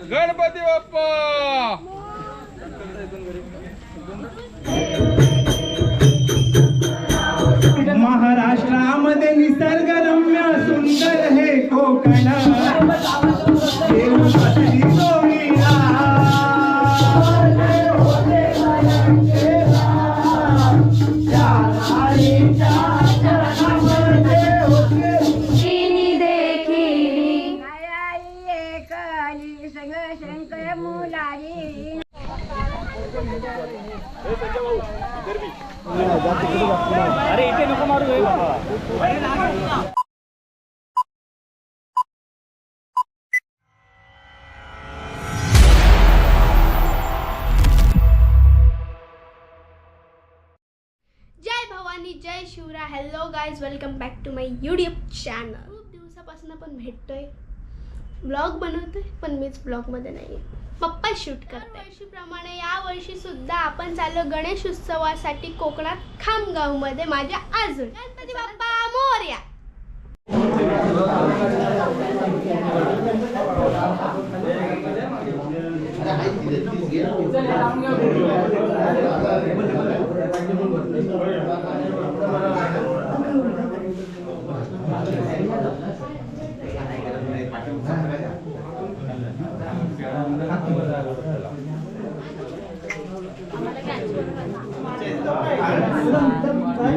Ganpati Bappa! My YouTube channel. खूप दिवसापासून आपण भेटतोय. ब्लॉग बनवतोय पण मीच ब्लॉगमध्ये नाही आहे पप्पा शूट करते वर्षीप्रमाणे या वर्षी सुद्धा आपण चाललो गणेश उत्सवासाठी कोकणात खामगावमध्ये माझ्या आजून गणपती बाप्पा मोरया.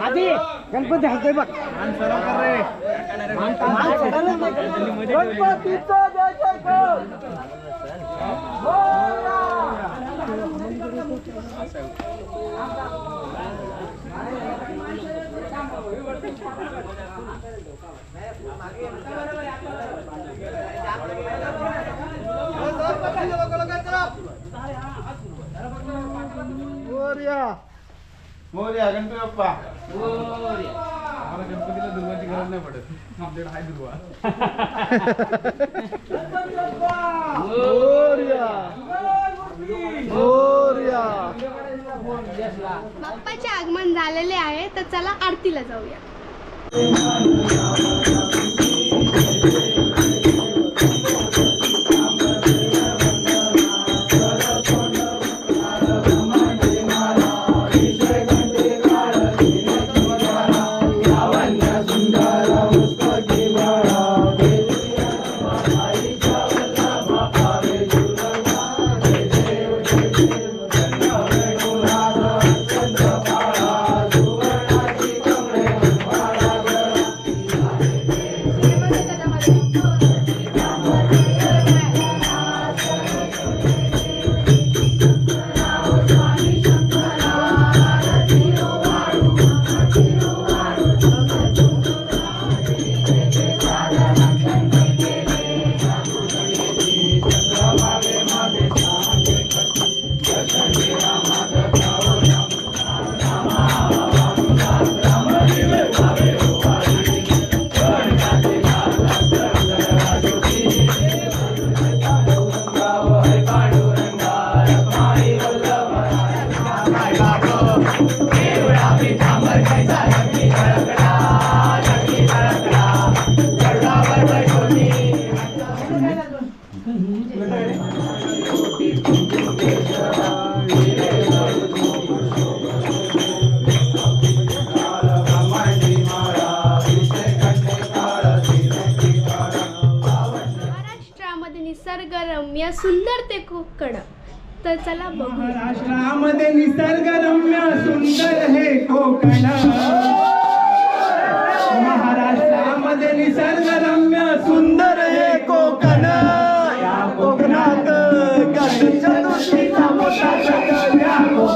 आधी गणपती हलतोय बघ गणपतीचा जय जयकार. मोरया. गणपती बाप्पा आम्हाला गणपतीला दुर्वाची गरज नाही पडत आपल्याकडे आहे दुर्वा मोरया. मोरया. बाप्पाचे आगमन झालेले आहे तर चला आरतीला जाऊया. निसर्गरम्य सुंदर ते कोकण तर चला बघूया. महाराष्ट्रामध्ये निसर्गरम्य सुंदर हे कोकण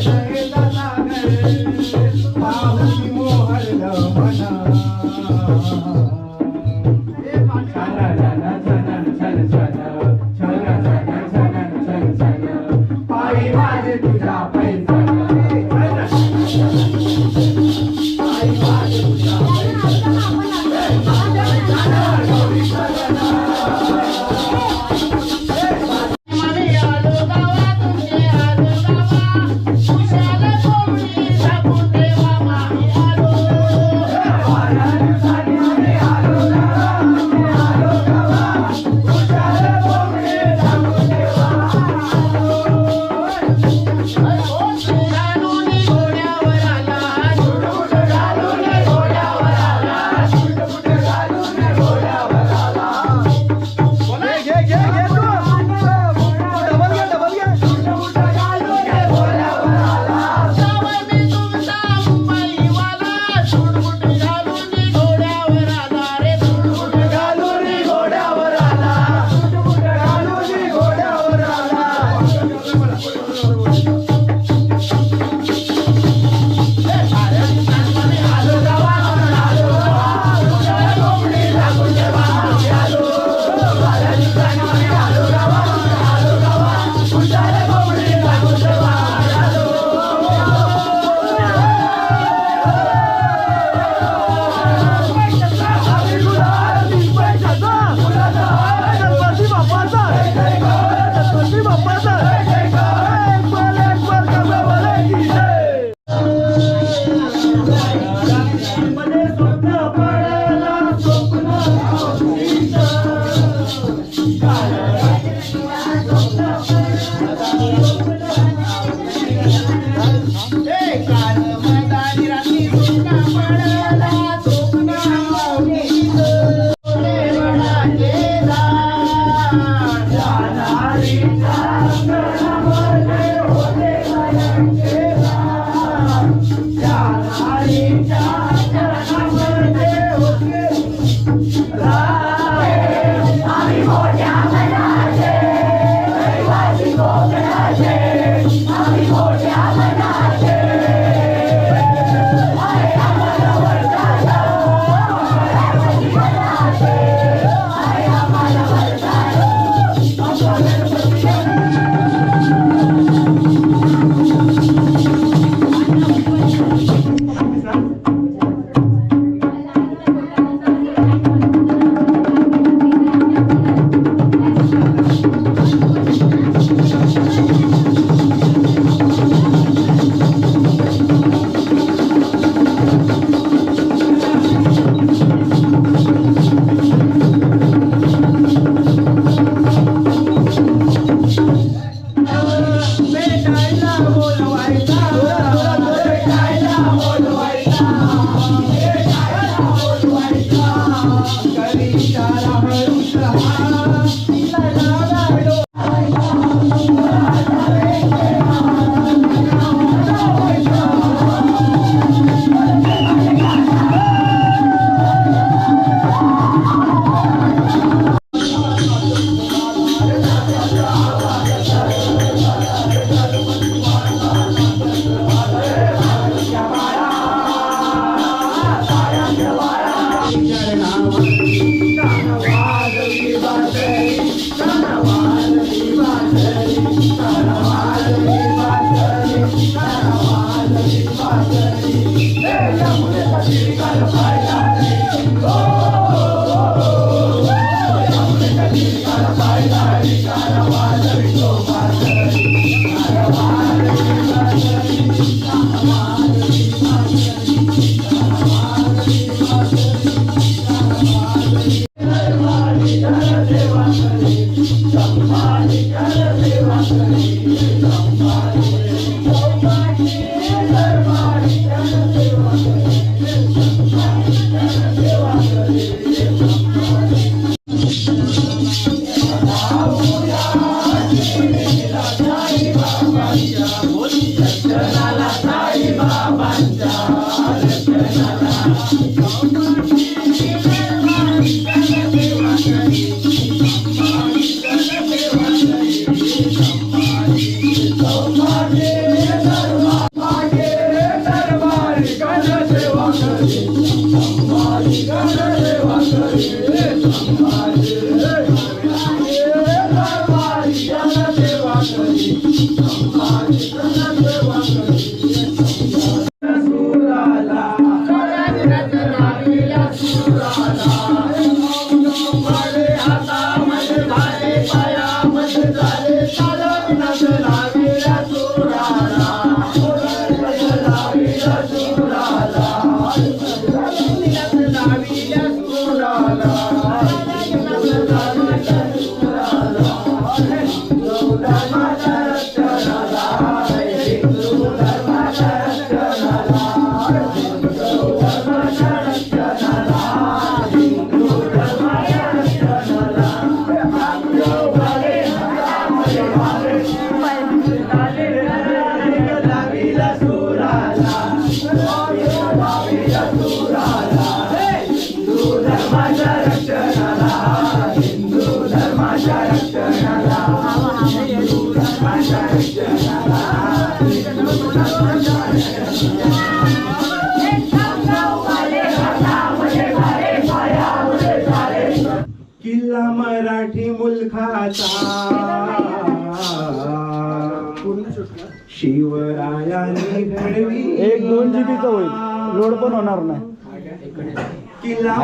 Krishna Krishna किल्ला मराठी मुलखाचा. शिवरायाने घडवी एक दोन जीबीचा होईल. लोड पण होणार नाही. किल्ला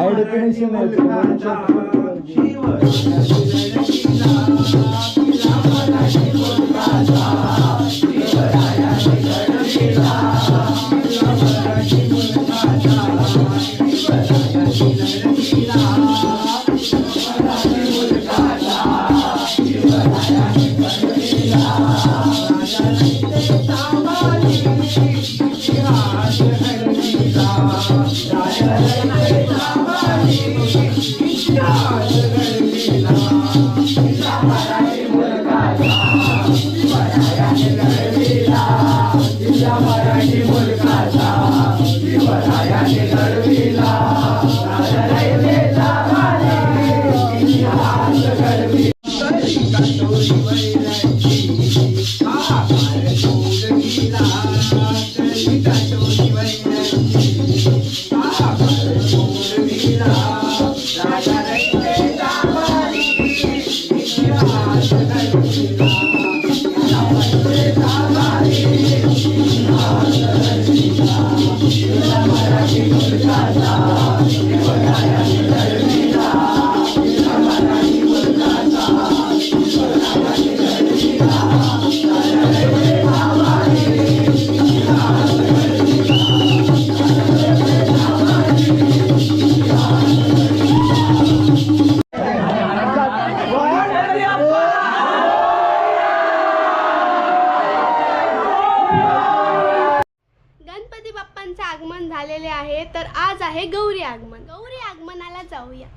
तर आज आहे गौरी आगमन. गौरी आगमनाला जाऊया.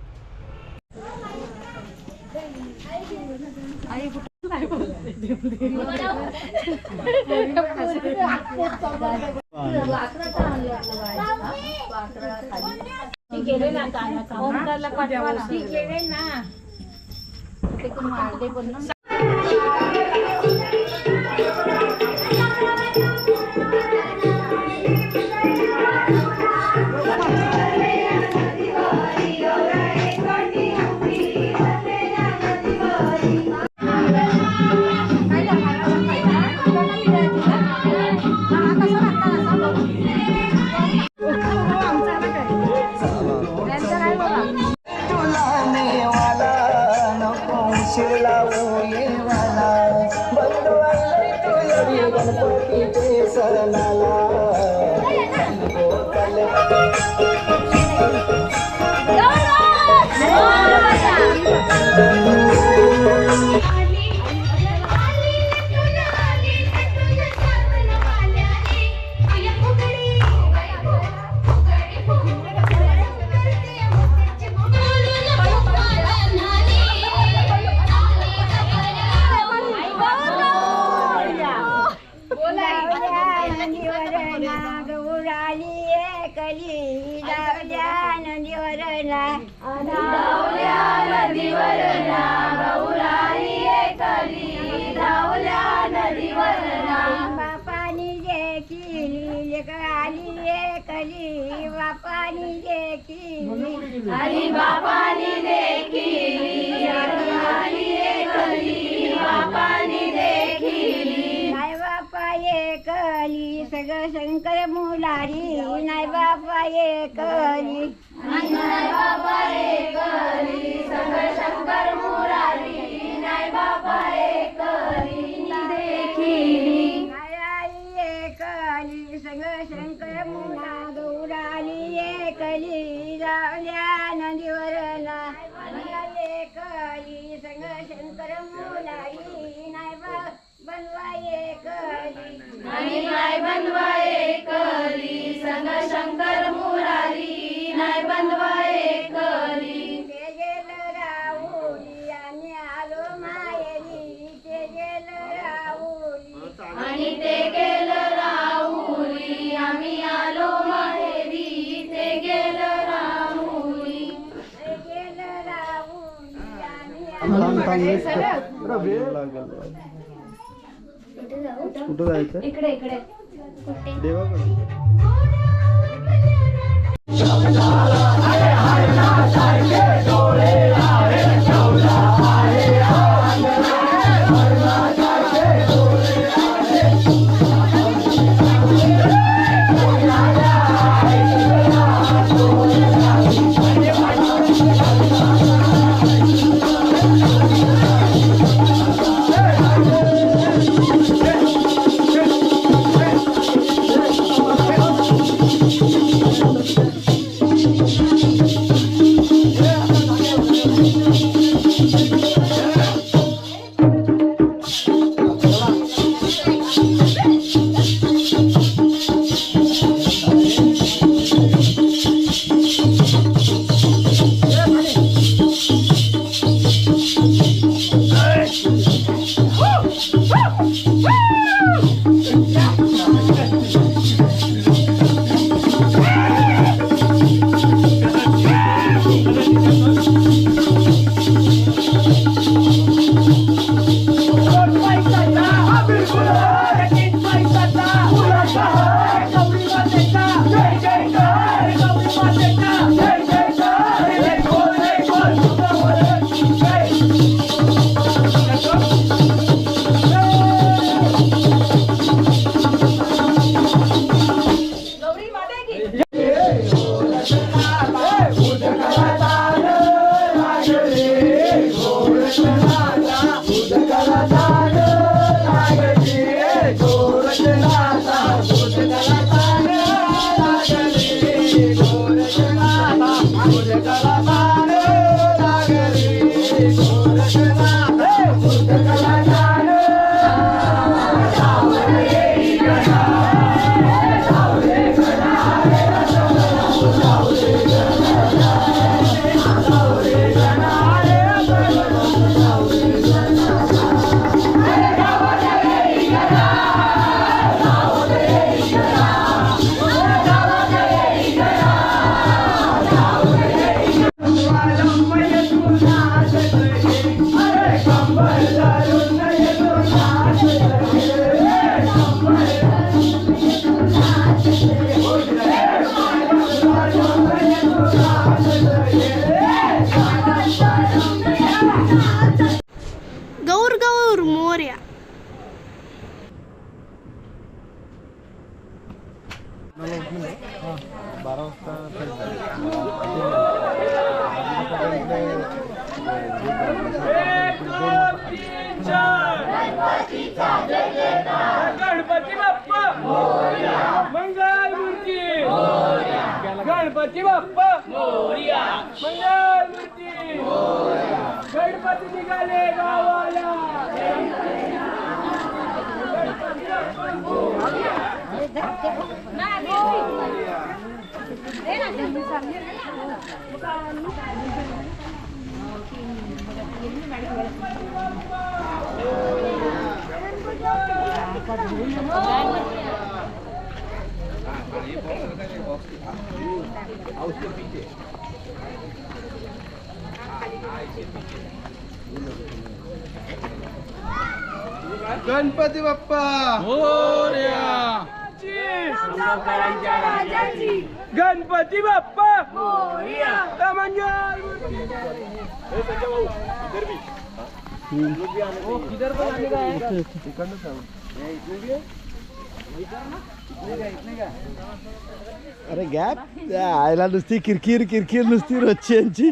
गौराली एकली बापानी केली आणि बापानी बापानी देखील बापानी देखील. आई बापा एकली सगळं शंकर मुलारी. नाही बाबा एकली. आई एकली सगळं शंकर मुला गौराली एकली जावल्या नदीवर ना एकली सगळं बनवाये कली संग शंकर मुलाई नाही बा कली एकली नाही बनवा लागेल कुठं जायचं? इकडे इकडे. देवाकडे. गौर गणपती बाप्पा! हो मोर्या गणपती बाप्पा! मंगल मूर्ती अरे गॅप. आयला नुसती किरकिर किरकिर नुसती रोजची यांची.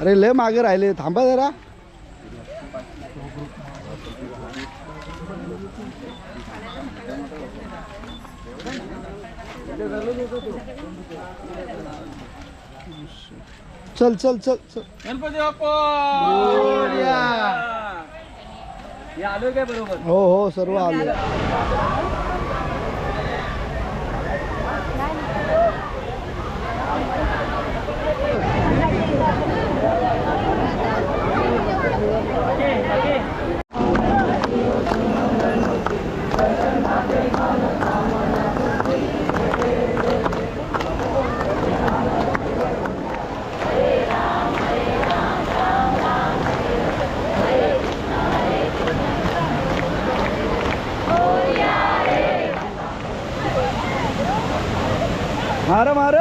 अरे लय मागे राहिले थांबा जरा. चल चल चल चल. गणपती बाप्पा! आलोय काय बरोबर हो हो सर्व आले. मार मार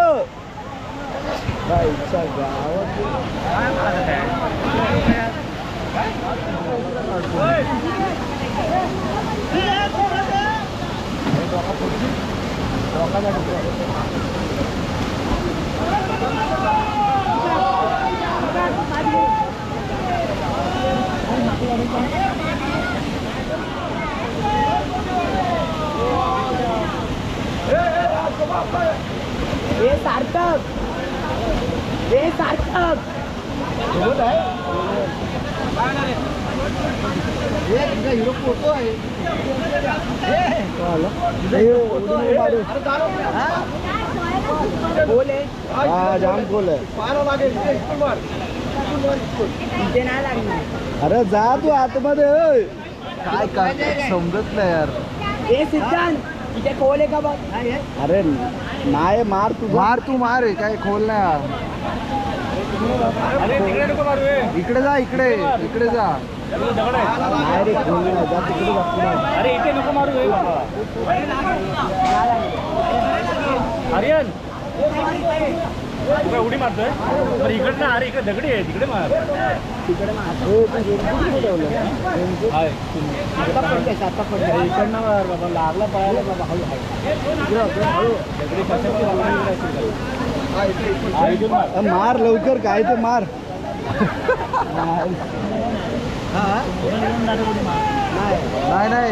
hero photo आहे. हा. जाम खोल आहे. अरे जा तू आतमध्ये. काय काय? समजत नाही यार. अरे नाही मार तू मार तू मार काय खोल नाही. इकडे जा इकडे इकडे जा. नाही रे खोल नाही जा तिकडे जा पुढे. अरे इथे नको मारू हे. तुला उडी मारतोय. तर इकडे ना अरे इकडे दगडी आहे तिकडे मार. इकडनं मार बाबा लागला पळायला बाबा हळू हळू दगडी? हा, मार लवकर काय ते मार? नाही नाही.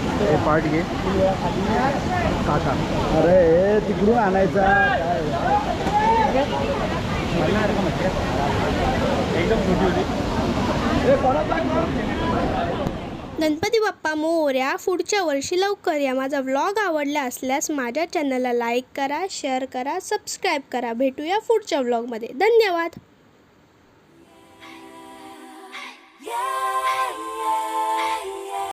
हे पार्ट घे. काका. अरे तिकडून आणायचा. गणपती बाप्पा मोऱ्या पुढच्या वर्षी लवकर या. माझा व्लॉग आवडला असल्यास माझ्या चॅनलला लाईक करा शेअर करा सबस्क्राईब करा. भेटूया पुढच्या व्लॉगमध्ये धन्यवाद.